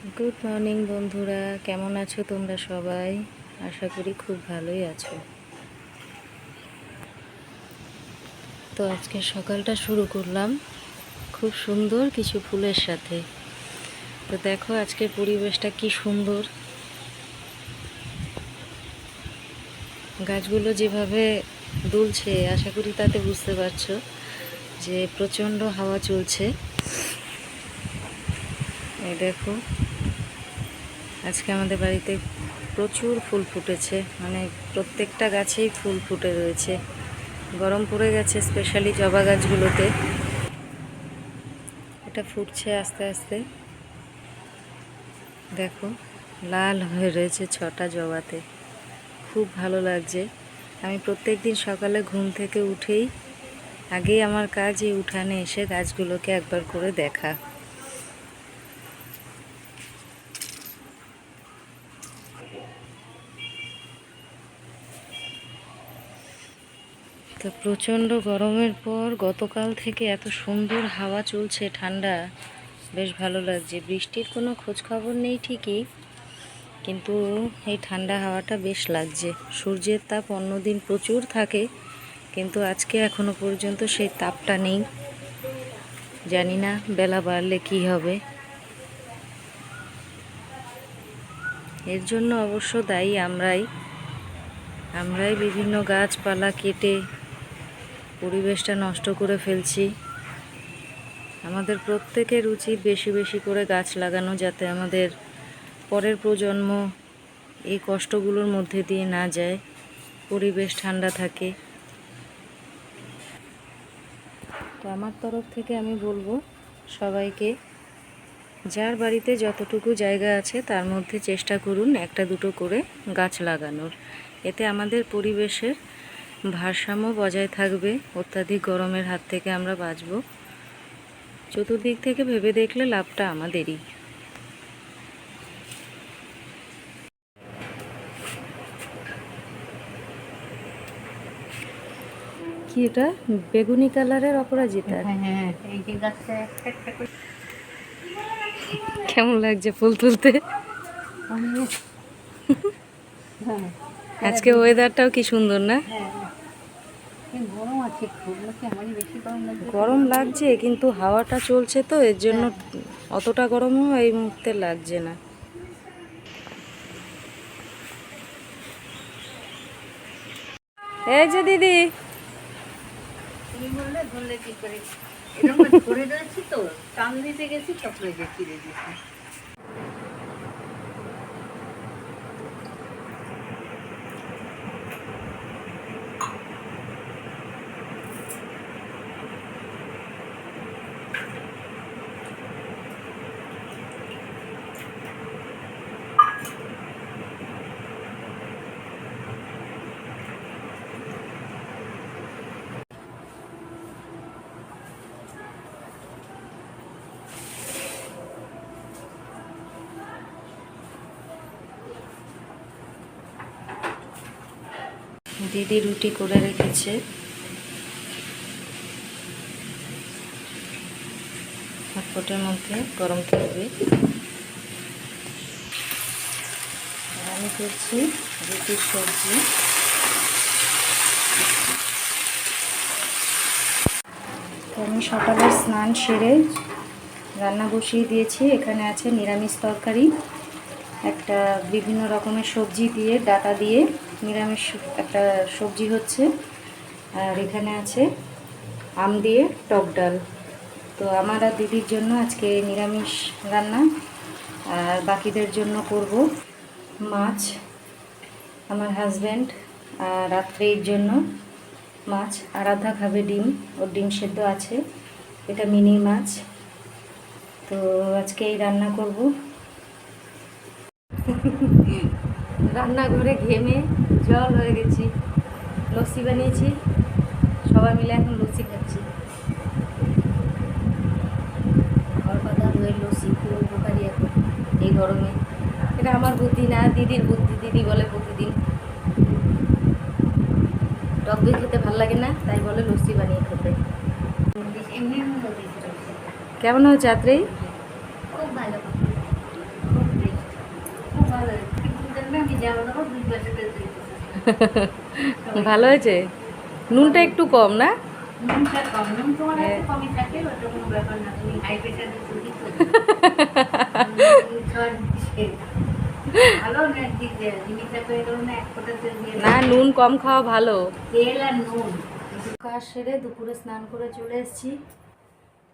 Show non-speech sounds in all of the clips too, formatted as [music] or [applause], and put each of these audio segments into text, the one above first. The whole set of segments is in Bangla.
গুড মর্নিং বন্ধুরা। কেমন আছো তোমরা সবাই? আশা করি খুব ভালোই আছো। তো আজকে সকালটা শুরু করলাম খুব সুন্দর কিছু ফুলের সাথে। তো দেখো আজকে পরিবেশটা কি সুন্দর। গাছগুলো যেভাবে দুলছে, আশা করি তাতে বুঝতে পারছ যে প্রচণ্ড হাওয়া চলছে। এই দেখো আজকে আমাদের বাড়িতে প্রচুর ফুল ফুটেছে। মানে প্রত্যেকটা গাছেই ফুল ফুটে রয়েছে। গরম পড়ে গেছে স্পেশালি জবা গাছগুলোতে। এটা ফুটছে আস্তে আস্তে। দেখো, লাল হয়ে রয়েছে ছটা জবাতে। খুব ভালো লাগছে। আমি প্রত্যেক দিন সকালে ঘুম থেকে উঠেই আগেই আমার কাজ এই উঠানে এসে গাছগুলোকে একবার করে দেখা। তো প্রচণ্ড গরমের পর গতকাল থেকে এত সুন্দর হাওয়া চলছে ঠান্ডা। বেশ ভালো লাগছে। বৃষ্টির কোনো খোঁজ খবর নেই ঠিকই, কিন্তু এই ঠান্ডা হাওয়াটা বেশ লাগছে। সূর্যের তাপ অন্যদিন প্রচুর থাকে, কিন্তু আজকে এখনও পর্যন্ত সেই তাপটা নেই। জানি না বেলা বাড়লে কি হবে। এর জন্য অবশ্য দায়ী আমরাই। আমরাই বিভিন্ন গাছপালা কেটে পরিবেশটা নষ্ট করে ফেলছি। আমাদের প্রত্যেকের উচিত বেশি বেশি করে গাছ লাগানো যাতে আমাদের পরের প্রজন্ম এই কষ্টগুলোর মধ্যে দিয়ে না যায়, পরিবেশ ঠান্ডা থাকে। তো আমার তরফ থেকে আমি বলব সবাইকে, যার বাড়িতে যতটুকু জায়গা আছে তার মধ্যে চেষ্টা করুন একটা দুটো করে গাছ লাগানোর। এতে আমাদের পরিবেশের ভারসাম্য বজায় থাকবে অত্যাধিক গরমের হাত থেকে আমরা বাঁচব। চতুর্দিক থেকে ভেবে দেখলে লাভটা আমাদেরই। কি এটা? বেগুনি কালারের অপরাজিতা? হ্যাঁ এই যে গাছটা একটা একটা করে। কেমন লাগছে ফুল তুলতে? হ্যাঁ আজকে ওয়েদারটাও কি সুন্দর না? হ্যাঁ। গরম লাগছে? কিন্তু হাওয়াটা চলছে তো এর জন্য অতটা গরমও এই মুহূর্তে লাগছে না। এই যে দিদি। ধরলে কি করে? এরকম করে রয়েছি তো টান দিতে গেছি তারপরে যে দিদি রুটি করে রেখেছে। হটপটের মধ্যে গরম থাকবে আমি করছি রুটির সবজি। আমি সকালে স্নান সেরে রান্না বসিয়ে দিয়েছি। এখানে আছে নিরামিষ তরকারি, একটা বিভিন্ন রকমের সবজি দিয়ে, ডাটা দিয়ে। নিরামিষ একটা সবজি হচ্ছে। আর এখানে আছে আম দিয়ে টক ডাল। তো আমার আর দিদির জন্য আজকে নিরামিষ রান্না। আর বাকিদের জন্য করব মাছ, আমার হাজব্যান্ড আর রাত্রের জন্য মাছ। আরাধা খাবে ডিম, ওর ডিম সেদ্ধ আছে। এটা মিনি মাছ। তো আজকে এই রান্না করব। রান্নাঘরে ঘেমে জল হয়ে গেছি। লস্যি বানিয়েছি। সবাই মিলে এখন লস্যি খাচ্ছি। পাতা দইয়ের লস্যি খুব উপকারী এখন এই গরমে। এটা আমার বুদ্ধি না দিদির বুদ্ধি দিদি বলে প্রতিদিন। টক দই খেতে ভালো লাগে না তাই বলে লস্যি বানিয়ে খেতে। কেমন হয়েছে রাত্রেই খুব ভালো। খুব ভালো। আমি জামা দেবো দুই পাশে [laughs] ভালো হয়েছে? নুনটা একটু কম না? না [laughs] নুন কম খাওয়া ভালো। তেল আর নুন। কাজ সেরে দুপুরে স্নান করে চলে এসেছি।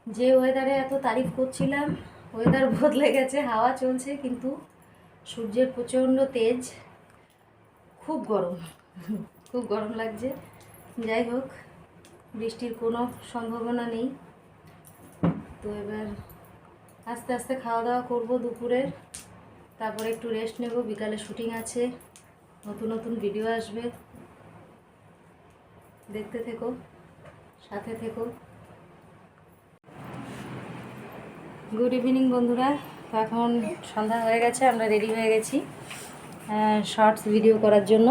যে ওয়েদারে এত তারিফ করছিলাম ওয়েদার বদলে গেছে হাওয়া চলছে কিন্তু সূর্যের প্রচণ্ড তেজ। খুব গরম। খুব গরম লাগছে। যাই হোক, বৃষ্টির কোনো সম্ভাবনা নেই। তো এবার আস্তে আস্তে খাওয়া দাওয়া করব দুপুরের। তারপরে একটু রেস্ট নেব, বিকালে শুটিং আছে। নতুন নতুন ভিডিও আসবে। দেখতে থেকো, সাথে থেকো। গুড ইভিনিং বন্ধুরা। তো এখন সন্ধ্যা হয়ে গেছে, আমরা রেডি হয়ে গেছি। শর্টস ভিডিও করার জন্য।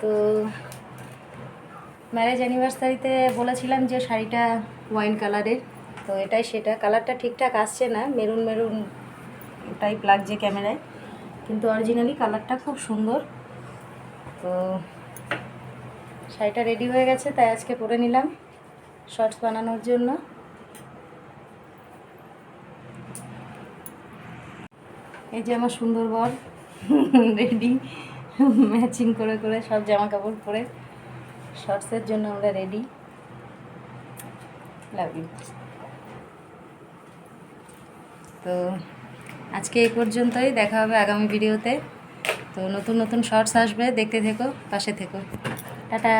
তো ম্যারেজ অ্যানিভার্সারিতে বলেছিলাম যে শাড়িটা ওয়াইন কালারের তো এটাই সেটা। কালারটা ঠিকঠাক আসছে না মেরুন মেরুন টাইপ লাগছে ক্যামেরায়। কিন্তু অরিজিনালি কালারটা খুব সুন্দর। তো শাড়িটা রেডি হয়ে গেছে, তাই আজকে পরে নিলাম শর্টস বানানোর জন্য। এই যে আমার সুন্দর বর রেডি ম্যাচিং করে করে সব জামা কাপড় পরে শর্টসের জন্য আমরা রেডি লাভ ইউ তো আজকে এই পর্যন্তই, দেখা হবে আগামী ভিডিওতে তো। নতুন নতুন শর্টস আসবে, দেখতে থেকো, পাশে থেকো। টাটা।